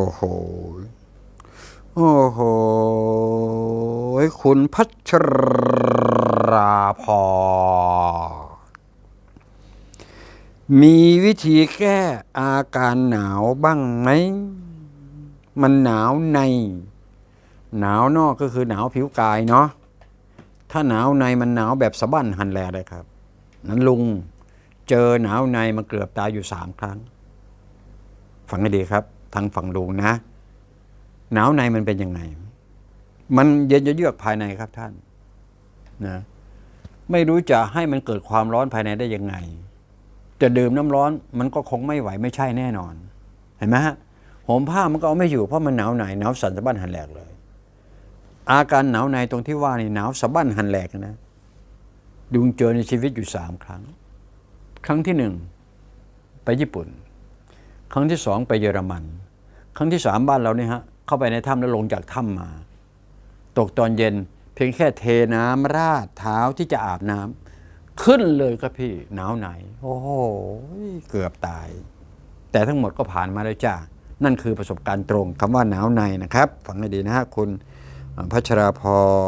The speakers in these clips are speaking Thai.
โอ้โห โอ้โห คุณพัชราพรมีวิธีแก้อาการหนาวบ้างไหม มันหนาวใน หนาวนอกก็คือหนาวผิวกายเนาะ ถ้าหนาวในมันหนาวแบบสะบั้นหันแลเลยครับ นั้นลุงเจอหนาวในมาเกือบตายอยู่สามครั้ง ฟังให้ดีครับ ทางฝั่งลุงนะ หนาวในมันเป็นยังไง มันเย็นเยือกภายในครับท่านนะไม่รู้จะให้มันเกิดความร้อนภายในได้ยังไง จะดื่มน้ำร้อนมันก็คงไม่ไหวไม่ใช่แน่นอน เห็นไหมฮะห่มผ้ามันก็เอาไม่อยู่เพราะมันหนาวในหนาวสั่นสะบั้นหันแหลกเลย อาการหนาวในตรงที่ว่านี่หนาวสะบั้นหันแหลกนะดุงเจอในชีวิตอยู่สามครั้ง ครั้งที่หนึ่งไปญี่ปุ่น รั้งที่สองไปเยอรมัน ครั้งที่สามบ้านเราเนี่ยฮะเข้าไปในถ้ำแล้วลงจากถ้ำมา ตกตอนเย็น เพียงแค่เทน้ำราดเท้าที่จะอาบน้ำขึ้นเลยครับพี่หนาวไหน โอ้โหเกือบตาย แต่ทั้งหมดก็ผ่านมาแล้วจ้านั่นคือประสบการณ์ตรงคำว่าหนาวในนะครับฟังให้ดีนะฮะคุณพัชราพ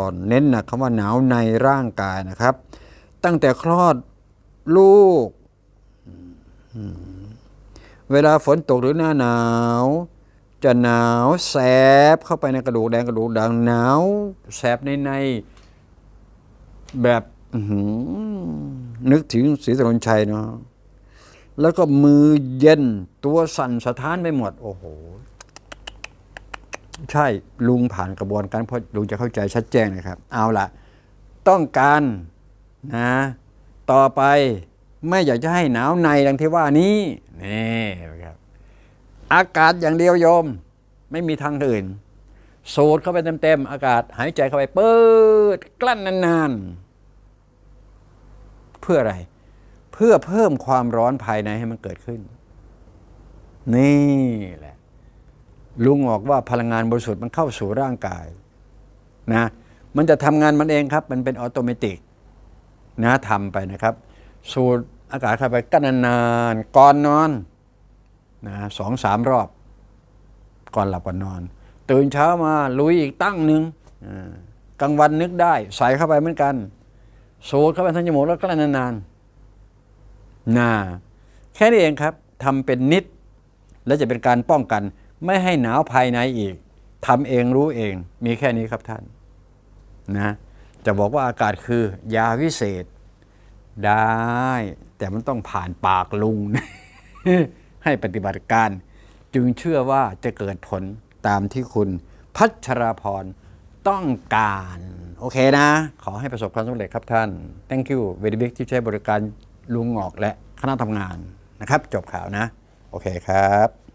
รเน้นนะคำว่าหนาวในร่างกายนะครับ ตั้งแต่คลอดลูก เวลาฝนตกหรือหน้าหนาว จะหนาวแสบเข้าไปในกระดูกแดงกระดูกด่างหนาวแสบในในแบบนึกถึงศรีสนนชัยเนาะแล้วก็มือเย็นตัวสั่นสะท้านไปหมด โอ้โห ใช่ลุงผ่านกระบวนการเพราะลุงจะเข้าใจชัดแจ้งนะครับ เอาละต้องการนะ ต่อไป ไม่อยากจะให้หนาวในดังที่ว่านี้นี่ครับ อากาศอย่างเดียวโยม ไม่มีทางอื่น สูดเข้าไปเต็มๆ อากาศหายใจเข้าไปเปิดกลั้นนานๆ เพื่ออะไร เพื่อเพิ่มความร้อนภายในให้มันเกิดขึ้น นี่แหละ ลุงบอกว่าพลังงานบริสุทธิ์มันเข้าสู่ร่างกาย นะ มันจะทำงานมันเองครับ มันเป็นออโตเมติกนะทำไปนะครับ สูดอากาศเข้าไปกันนานๆก่อนนอนนะสองสามรอบ ก่อนหลับก่อนนอน ตื่นเช้ามาลุยอีกตั้งหนึ่งกลางวันนึกได้ ใส่เข้าไปเหมือนกัน สูดเข้าไปทั้งจมูกแล้วก็นานๆนะแค่นี้เองครับทำเป็นนิด และจะเป็นการป้องกัน ไม่ให้หนาวภายในอีกทำเองรู้เองมีแค่นี้ครับท่านนะจะบอกว่าอากาศคือยาวิเศษ ได้ แต่มันต้องผ่านปากลุง ให้ปฏิบัติการ จึงเชื่อว่าจะเกิดผลตามที่คุณพัชราพรต้องการ โอเคนะ ขอให้ประสบความสำเร็จครับท่าน thank you very big ที่ใช้บริการลุงหงอกและคณะทำงานนะครับ จบข่าวนะ โอเคครับ